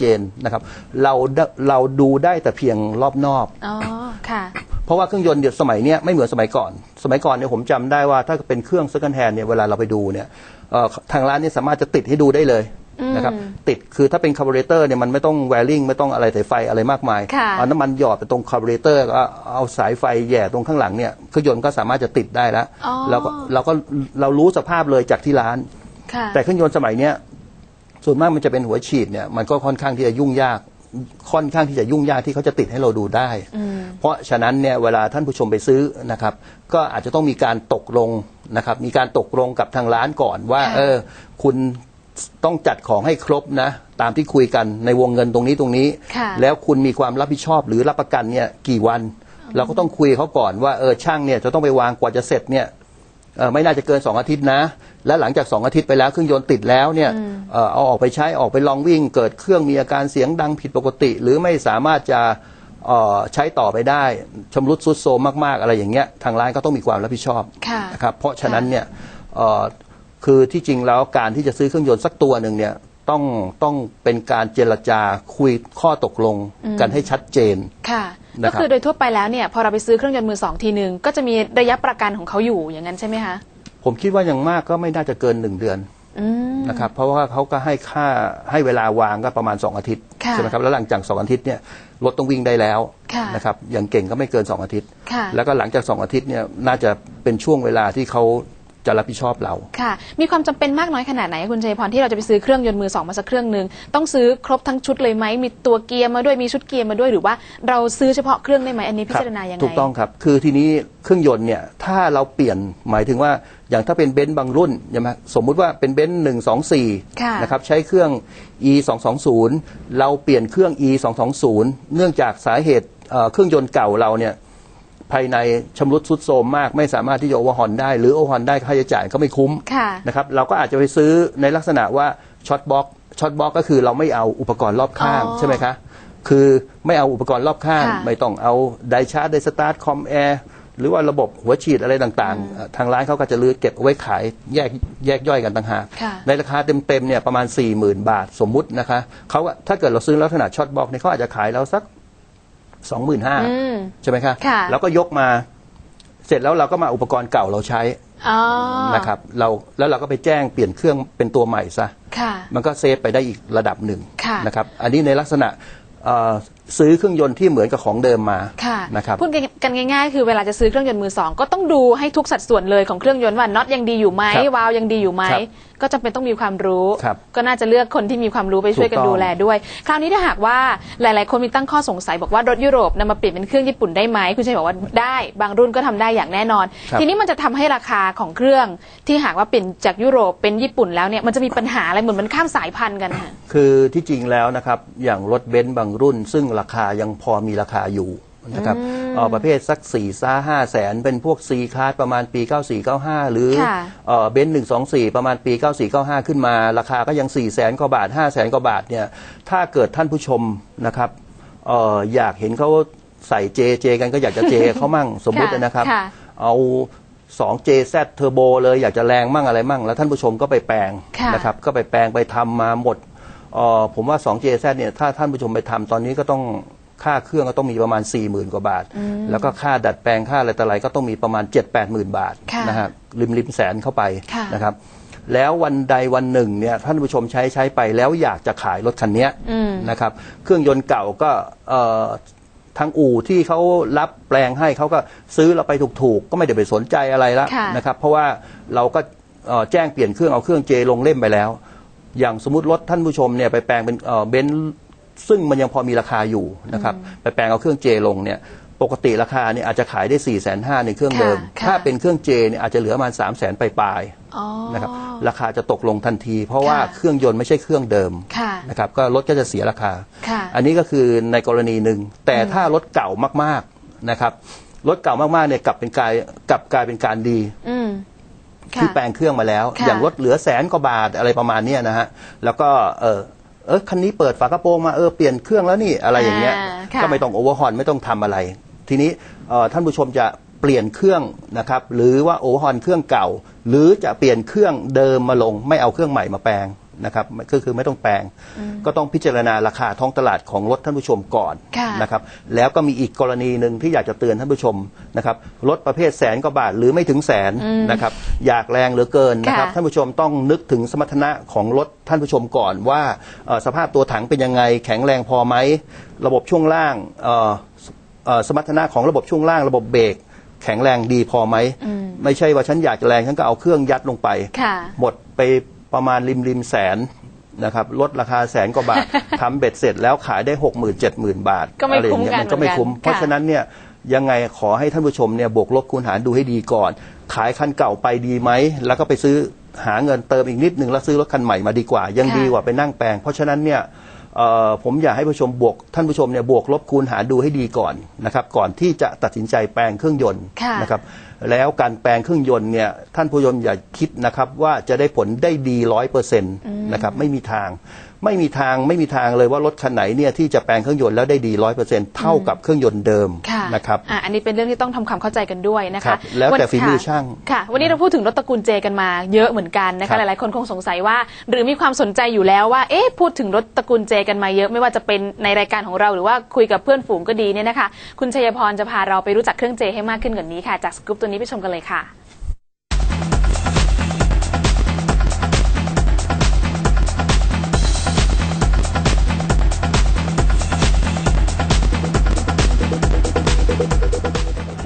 เจนนะครับ เราเราดูได้แต่เพียงรอบนอกอ๋อค่ะเพราะว่าเครื่องยนต์เดี๋ยวสมัยเนี้ยไม่เหมือนสมัยก่อน สมัยก่อนเนี่ยผมจำได้ว่าถ้าเป็นเครื่อง second hand เนี่ยเวลาเราไปดูเนี่ยเอ่อทางร้านเนี่ยสามารถจะติดให้ดูได้เลยนะครับติดคือถ้าเป็นคาร์บูเรเตอร์เนี่ยมันไม่ต้องแวริงไม่ต้องอะไรสายไฟอะไรมากมายค่ะเอาน้ำมันหยอดไปตรงคาร์บูเรเตอร์ก็เอาสายไฟแหย่ตรงข้างหลังเนี่ยเครื่องยนต์ก็สามารถจะติดได้แล้วอ๋อเราก็เราก็เรารู้สภาพเลยจากที่ร้านค่ะแต่เครื่องยนต์สมัยเนี้ย ส่วนมากมันจะเป็นหัวฉีดเนี่ยมันก็ค่อนข้างที่จะยุ่งยากค่อนข้างที่จะยุ่งยากที่เขาจะติดให้เราดูได้ เพราะฉะนั้นเนี่ยเวลาท่านผู้ชมไปซื้อนะครับ ก็อาจจะต้องมีการตกลงนะครับ มีการตกลงกับทางร้านก่อนว่าค่ะเออ คุณต้องจัดของให้ครบนะ ตามที่คุยกันในวงเงินตรงนี้ตรงนี้ค่ะแล้วคุณมีความรับผิดชอบหรือรับประกันเนี่ยกี่วัน เราก็ต้องคุยเขาก่อนว่าเออช่างเนี่ยจะต้องไปวางกว่าจะเสร็จเนี่ยเอ่อ ไม่น่าจะเกิน 2 อาทิตย์นะ และหลังจาก 2 อาทิตย์ไปแล้วเครื่องยนต์ติดแล้วเนี่ยเอ่อเอาออกไปใช้ออกไปลองวิ่ง เกิดเครื่องมีอาการเสียงดังผิดปกติ หรือไม่สามารถจะเอ่อใช้ต่อไปได้ชำรุดทรุดโทรมมากๆ อะไรอย่างเงี้ยทางร้านก็ต้องมีความรับผิดชอบค่ะนะครับเพราะฉะนั้นเนี่ยเอ่อคือที่จริงแล้วการที่จะซื้อเครื่องยนต์สักตัวหนึ่งเนี่ย ต้องต้องเป็นการเจรจาคุยข้อตกลงกันให้ชัดเจนค่ะนะก็ครับคือโดยทั่วไปแล้วเนี่ยพอเราไปซื้อเครื่องยนต์มือสองทีหนึ่งก็จะมีระยะประกันของเขาอยู่อย่างนั้นใช่ไหมคะผมคิดว่าอย่างมากก็ไม่น่าจะเกินหนึ่งเดือนอืมนะครับเพราะว่าเขาก็ให้ค่าให้เวลาวางก็ประมาณ 2 อาทิตย์ค่ะใช่ไหมครับแล้วหลังจาก 2 อาทิตย์เนี่ยรถต้องวิ่งได้แล้วค่ะนะครับอย่างเก่งก็ไม่เกิน 2 อาทิตย์ค่ะแล้วก็หลังจาก 2 อาทิตย์เนี่ยน่าจะเป็นช่วงเวลาที่เขา จะรับผิดชอบเรา ค่ะ มีความจำเป็นมากน้อยขนาดไหนคุณชัยพรที่เราจะไปซื้อเครื่องยนต์มือสองมาสักเครื่องหนึ่งต้องซื้อครบทั้งชุดเลยไหมมีตัวเกียร์มาด้วยมีชุดเกียร์มาด้วยหรือว่าเราซื้อเฉพาะเครื่องได้ไหมอันนี้พิจารณายังไง ถูกต้องครับ คือทีนี้เครื่องยนต์เนี่ยถ้าเราเปลี่ยนหมายถึงว่าอย่างถ้าเป็นเบนซ์บางรุ่นใช่ไหมสมมุติว่าเป็นเบนซ์หนึ่งสองสี่ค่ะนะครับใช้เครื่อง e 2 2 0เราเปลี่ยนเครื่อง e 2 2 0เนื่องจากสาเหตุเอ่อเครื่องยนต์เก่าเราเนี่ย ภายในชำรุดทรุดโทรมมาก ไม่สามารถที่จะโอเวอร์ฮอนได้ หรือโอเวอร์ฮอนได้ค่าใช้จ่ายก็ไม่คุ้มค่ะนะครับเราก็อาจจะไปซื้อในลักษณะว่าช็อตบ็อกช็อตบ็อกก็คือเราไม่เอาอุปกรณ์รอบข้างอ๋อใช่ไหมคะคือไม่เอาอุปกรณ์รอบข้างค่ะไม่ต้องเอาไดชาร์จไดสตาร์ทคอมแอร์หรือว่าระบบหัวฉีดอะไรต่างๆเอ่อทางร้านเขาก็จะลือเก็บเอาไว้ขายแยกแยกย่อยกันต่างหากค่ะในราคาเต็มๆเนี่ยประมาณ 4 0,000 บาทสมมุตินะคะเขาก็ถ้าเกิดเราซื้อลักษณะช็อตบ็อกเนี่ยเขาอาจจะขายเราสัก 25,000อืมใช่ไหมคะค่ะแล้วก็ยกมาเสร็จแล้วเราก็มาอุปกรณ์เก่าเราใช้อ๋อนะครับเราแล้วเราก็ไปแจ้งเปลี่ยนเครื่องเป็นตัวใหม่ซะค่ะมันก็เซฟไปได้อีกระดับหนึ่งค่ะนะครับ อันนี้ในลักษณะเอ่อ ซื้อเครื่องยนต์ที่เหมือนกับของเดิมมาค่ะนะครับพูดกันง่ายๆ คือเวลาจะซื้อเครื่องยนต์มือสองก็ต้องดูให้ทุกสัดส่วนเลยของเครื่องยนต์ว่าน็อตยังดีอยู่ไหมครับวาล์วยังดีอยู่ไหมครับก็จำเป็นต้องมีความรู้ครับก็น่าจะเลือกคนที่มีความรู้ไปช่วยกันถูกต้องดูแลด้วย คราวนี้ถ้าหากว่าหลาย ๆ คนมีตั้งข้อสงสัยบอกว่ารถยุโรปนำมาเปลี่ยนเป็นเครื่องญี่ปุ่นได้ไหมคุณชัยบอกว่าได้บางรุ่นก็ทำได้อย่างแน่นอนครับทีนี้มันจะทำให้ราคาของเครื่อง ที่หากว่าเปลี่ยนจากยุโรปเป็นญี่ปุ่นแล้วเนี่ยมันจะมีปัญหาอะไรเหมือนมันข้ามสายพันธุ์กันค่ะคือที่จริงแล้วนะครับอย่างรถเบนซ์บางรุ่น ซึ่งราคายังพอมีราคาอยู่นะครับเอ่อประเภทสัก4ี่ซ่าห้าแสนเป็นพวก C คาร์ประมาณปี 9495 หรือค่ะเบนซ์หนึ่งสองสี่ประมาณปี 9495 ขึ้นมา ราคาก็ยัง4 0 0แสนกว่าบาท5 0 0แสนกว่าบาทเนี่ยถ้าเกิดท่านผู้ชมนะครับเอออยากเห็นเขาใส่เจเจกันก็อยากจะเจเขามั่งสมมุติค่ะนะครับค่ะเอา 2JZ เทอร์โบเลยอยากจะแรงมั่งอะไรมั่ง แล้วท่านผู้ชมก็ไปแปลงค่ะนะครับก็ไปแปลงไปทำมาหมดเอ่อผมว่า 2JZ เนี่ยถ้าท่านผู้ชมไปทำตอนนี้ก็ต้องค่าเครื่องก็ต้องมีประมาณ 4 0,000 กว่าบาท แล้วก็ค่าดัดแปลงค่าอะไรต่ออะไรก็ต้องมีประมาณ 7 8 0 0 0 0 บาทค่ะนะฮะริมริมแสนเข้าไปค่ะ นะครับ แล้ววันใดวันหนึ่งเนี่ยท่านผู้ชมใช้ใช้ไปแล้วอยากจะขายรถคันเนี้ย อืม นะครับเครื่องยนต์เก่าก็เอ่อทางอู่ที่เขารับแปลงให้เขาก็ซื้อเราไปถูกๆ ก็ไม่ได้ไปสนใจอะไรละค่ะนะครับเพราะว่าเราก็เอ่อแจ้งเปลี่ยนเครื่องเอาเครื่องเจลงเล่มไปแล้ว อย่างสมมติรถท่านผู้ชมเนี่ยไปแปลงเป็นเอ่อเบนซ์ซึ่งมันยังพอมีราคาอยู่นะครับไปแปลงเอาเครื่องเจลงเนี่ยปกติราคาเนี่ยอาจจะขายได้4ี่แสนห้าในเครื่องเดิมค่ะถ้าเป็นเครื่องเจเนี่ยอาจจะเหลือประมาณ3ามแสนปลายๆอ๋อนะครับราคาจะตกลงทันที เพราะว่าค่ะเครื่องยนต์ไม่ใช่เครื่องเดิมค่ะนะครับก็รถก็จะเสียราคาค่ะอันนี้ก็คือในกรณีหนึ่งแต่ถ้ารถเก่ามากๆนะครับรถเก่ามากๆเนี่ยกลับเป็นกลายกลับกลายเป็นการดีอืมค่ะ ที่แปลงเครื่องมาแล้วค่ะอย่างรถเหลือแสนกว่าบาทอะไรประมาณเนี้ยนะฮะแล้วก็เออเออคันนี้เปิดฝากระโปรงมาเออเปลี่ยนเครื่องแล้วนี่อะไรอย่างเงี้ยอ่าค่ะก็ไม่ต้องโอเวอร์ฮอนไม่ต้องทำอะไร ทีนี้เอ่อท่านผู้ชมจะเปลี่ยนเครื่องนะครับหรือว่าโอเวอร์ฮอนเครื่องเก่า หรือจะเปลี่ยนเครื่องเดิมมาลง ไม่เอาเครื่องใหม่มาแปลง นะครับก็คือไม่ต้องแปลง ก็ต้องพิจารณาราคาท้องตลาดของรถท่านผู้ชมก่อนค่ะนะครับแล้วก็มีอีกกรณีหนึ่งที่อยากจะเตือนท่านผู้ชมนะครับรถประเภทแสนกว่าบาทหรือไม่ถึงแสนนะครับอยากแรงเหลือเกินนะครับค่ะท่านผู้ชมต้องนึกถึงสมรรถนะของรถท่านผู้ชมก่อนว่าเอ่อสภาพตัวถังเป็นยังไง แข็งแรงพอไหมระบบช่วงล่างเอ่อเอ่อสมรรถนะของระบบช่วงล่างระบบเบรกแข็งแรงดีพอไหม ไม่ใช่ว่าฉันอยากจะแรงฉันก็เอาเครื่องยัดลงไปค่ะหมดไป ประมาณริมริมแสนนะครับลดราคาแสนกว่าบาททำเบ็ดเสร็จแล้วขายได้หกหมื่นเจ็ดหมื่นบาทก็ไม่อะไรอย่าคุ้มงเงี้ยกันมันก็ไม่เหมือนกันคุ้ม เพราะค่ะฉะนั้นเนี่ยยังไงขอให้ท่านผู้ชมเนี่ยบวกลบคูณหารดูให้ดีก่อน ขายคันเก่าไปดีไหม แล้วก็ไปซื้อหาเงินเติมอีกนิดนึงแล้วซื้อรถคันใหม่มาดีกว่า ยังค่ะดีกว่าไปนั่งแปลง เพราะฉะนั้นเนี่ยเอ่อผมอยากให้ผู้ชมบวกท่านผู้ชมเนี่ยบวกลบคูณหารดูให้ดีก่อนนะครับก่อนที่จะตัดสินใจแปลงเครื่องยนต์ค่ะนะครับ แล้วการแปลงเครื่องยนต์เนี่ยท่านผู้ชมอย่าคิดนะครับว่าจะได้ผลได้ดีร้อยเปอร์เซ็นต์นะครับไม่มีทาง ไม่มีทางไม่มีทางเลยว่ารถคันไหนเนี่ยที่จะแปลงเครื่องยนต์แล้วได้ดีร้อยเปอร์เซ็นต์เท่ากับเครื่องยนต์เดิมค่ะนะครับอะอันนี้เป็นเรื่องที่ต้องทำความเข้าใจกันด้วยนะครัคะบแล้วแต่ฝีมือค่ะช่างค่ะวันนี้เราพูดถึงรถตระกูลเจกันมาเยอะเหมือนกันนะครัคะบหลายๆคนคงสงสัยว่า หรือมีความสนใจอยู่แล้วว่าเอ๊ะพูดถึงรถตระกูลเจกันมาเยอะไม่ว่าจะเป็นในรายการของเราหรือว่าคุยกับเพื่อนฝูงก็ดีเนี่ยนะคะคุณชัยพรจะพาเราไปรู้จักเครื่องเจให้มากขึ้นกว่านี้ค่ะจากสกู๊ปตัวนี้ไปชมกันเลยค่ะ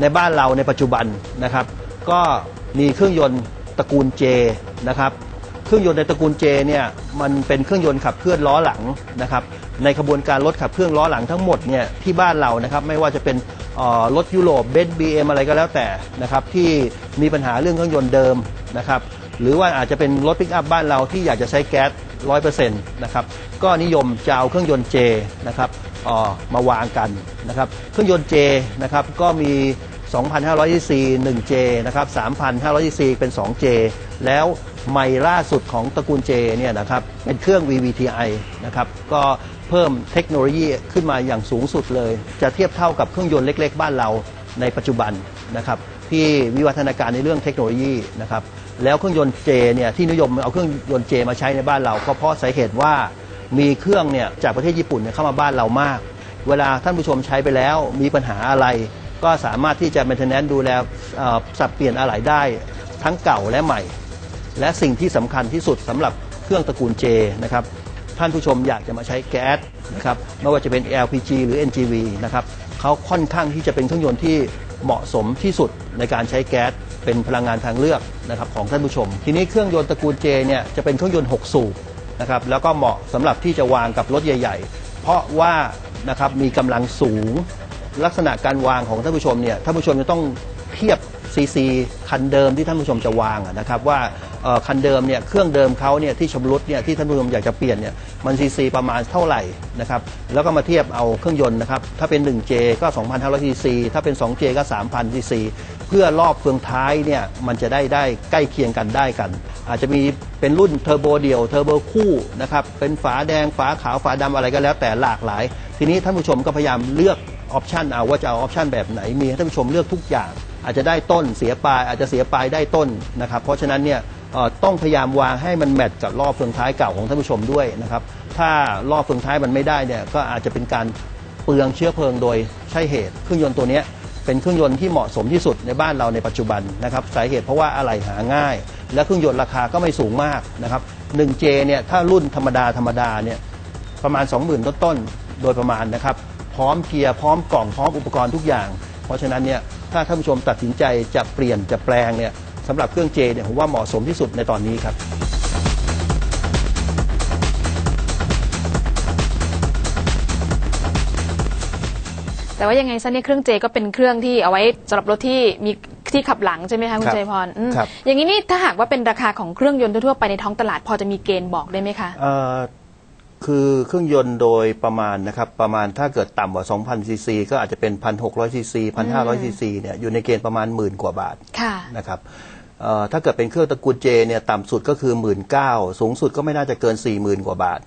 ในบ้านเราในปัจจุบันนะครับ ก็มีเครื่องยนต์ตระกูลเจนะครับเครื่องยนต์ในตระกูลเจเนี่ยมันเป็นเครื่องยนต์ขับเคลื่อนล้อหลังนะครับในขบวนการรถขับเคลื่อนล้อหลังทั้งหมดเนี่ยที่บ้านเรานะครับไม่ว่าจะเป็นรถยุโรปเบนซ์บีเอ็มอะไรก็แล้วแต่นะครับที่มีปัญหาเรื่องเครื่องยนต์เดิมนะครับหรือว่าอาจจะเป็นรถปิกอัพบ้านเราที่อยากจะใช้แก๊สร้อยเปอร์เซ็นต์นะครับก็นิยมจะเอาเครื่องยนต์เจนะครับ ออมาวางกันนะครับเครื่องยนต์เจนะครับก็มี 2,500 cc 1J นะครับ3,500 cc เป็น 2J แล้วใหม่ล่าสุดของตระกูล J เนี่ยนะครับเป็นเครื่อง VVTi นะครับก็เพิ่มเทคโนโลยีขึ้นมาอย่างสูงสุดเลย จะเทียบเท่ากับเครื่องยนต์เล็ก ๆ บ้านเราในปัจจุบันนะครับที่วิวัฒนาการในเรื่องเทคโนโลยีนะครับแล้วเครื่องยนต์ J เนี่ยที่นิยมเอาเครื่องยนต์ J มาใช้ในบ้านเราก็เพราะสาเหตุว่า มีเครื่องเนี่ยจากประเทศญี่ปุ่นเนี่ยเข้ามาบ้านเรามาก เวลาท่านผู้ชมใช้ไปแล้วมีปัญหาอะไร ก็สามารถที่จะ maintenance ดูแลเอ่อสับเปลี่ยนอะไหล่ได้ทั้งเก่าและใหม่ และสิ่งที่สำคัญที่สุดสำหรับเครื่องตระกูล J นะครับท่านผู้ชมอยากจะมาใช้แก๊สนะครับไม่ว่าจะเป็น LPG หรือ NGV นะครับเขาค่อนข้างที่จะเป็นเครื่องยนต์ที่เหมาะสมที่สุดในการใช้แก๊สเป็นพลังงานทางเลือกนะครับของท่านผู้ชม ทีนี้เครื่องยนต์ตระกูล J เนี่ยจะเป็นเครื่องยนต์ 6 สูบ นะครับแล้วก็เหมาะสำหรับที่จะวางกับรถใหญ่ ๆ เพราะว่านะครับมีกำลังสูงลักษณะการวางของท่านผู้ชมเนี่ยท่านผู้ชมจะต้องเทียบซีซีคันเดิมที่ท่านผู้ชมจะวางอะนะครับว่าเอ่อคันเดิมเนี่ยเครื่องเดิมเขาเนี่ยที่ชำรุดเนี่ยที่ท่านผู้ชมอยากจะเปลี่ยนเนี่ยมันซีซีประมาณเท่าไหร่นะครับแล้วก็มาเทียบเอาเครื่องยนต์นะครับถ้าเป็น 1J ก็ 2,500ซีซีถ้าเป็น 2J ก็3,000ซีซี พื่อรอบเฟืองท้ายเนี่ยมันจะได้ได้ใกล้เคียงกันได้กัน อาจจะมีเป็นรุ่นเทอร์โบเดี่ยวเทอร์โบคู่นะครับเป็นฝาแดงฝาขาวฝาดำอะไรก็แล้วแต่หลากหลาย ทีนี้ท่านผู้ชมก็พยายามเลือกออปชันเอาว่าจะเอาออปชันแบบไหนมีให้ท่านผู้ชมเลือกทุกอย่าง อาจจะได้ต้นเสียปลายอาจจะเสียปลายได้ต้นนะครับเพราะฉะนั้นเนี่ยต้องพยายามวางให้มันแมทกับรอบเฟืองท้ายเก่าของท่านผู้ชมด้วยนะครับถ้ารอบเฟืองท้ายมันไม่ได้เนี่ยก็อาจจะเป็นการเปลืองเชื้อเพลิงโดยใช่เหตุเครื่องยนต์ตัวนี้ เป็นเครื่องยนต์ที่เหมาะสมที่สุดในบ้านเราในปัจจุบันนะครับสาเหตุเพราะว่าอะไหล่หาง่าย และเครื่องยนต์ราคาก็ไม่สูงมากนะครับ 1J เนี่ยถ้ารุ่นธรรมดาธรรมดาเนี่ยประมาณ 20,000 ต้นๆโดยประมาณนะครับ พร้อมเกียร์พร้อมกล่องพร้อมอุปกรณ์ทุกอย่าง เพราะฉะนั้นเนี่ยถ้าท่านผู้ชมตัดสินใจจะเปลี่ยนจะแปลงเนี่ยสำหรับเครื่องเจเนี่ยผมว่าเหมาะสมที่สุดในตอนนี้ครับ แต่ว่ายังไงซะเนี่ยเครื่องเจก็เป็นเครื่องที่เอาไว้สำหรับรถที่มีที่ขับหลังใช่ไหมคะคุณครับชัยพรอืมครับ อย่างนี้นี่ถ้าหากว่าเป็นราคาของเครื่องยนต์ทั่วๆไปในท้องตลาดพอจะมีเกณฑ์บอกได้ไหมคะ เอ่อคือเครื่องยนต์โดยประมาณนะครับ ประมาณถ้าเกิดต่ำกว่า 2,000 ซีซี ก็อาจจะเป็น 1,600 ซีซี 1,500 ซีซีเนี่ยอยู่ในเกณฑ์ประมาณหมื่นกว่าบาทค่ะ นะครับเอ่อถ้าเกิดเป็นเครื่องตระกูลเจเนี่ยต่ำสุดก็คือ 1 9ื่นสูงสุดก็ไม่น่าจะเกิน 4 0,000 กว่าบาท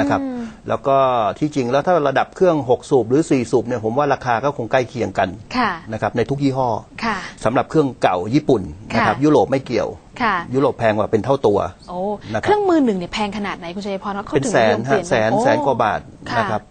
นะครับ แล้วก็ที่จริงแล้วถ้าระดับเครื่อง 6 สูบหรือ 4 สูบเนี่ยผมว่าราคาก็คงใกล้เคียงกันค่ะนะครับในทุกยี่ห้อค่ะสำหรับเครื่องเก่าญี่ปุ่นนะครับค่ะยุโรปไม่เกี่ยวค่ะยุโรปแพงกว่าเป็นเท่าตัวโอ้นะครับเครื่องมือหนึ่งเนี่ยแพงขนาดไหนคุณชัยพรว่าเขาเป็นถึงแสนินยมเปลี่ฮะยนแสนโอ้แสนกว่าบาทค่ะนะครับ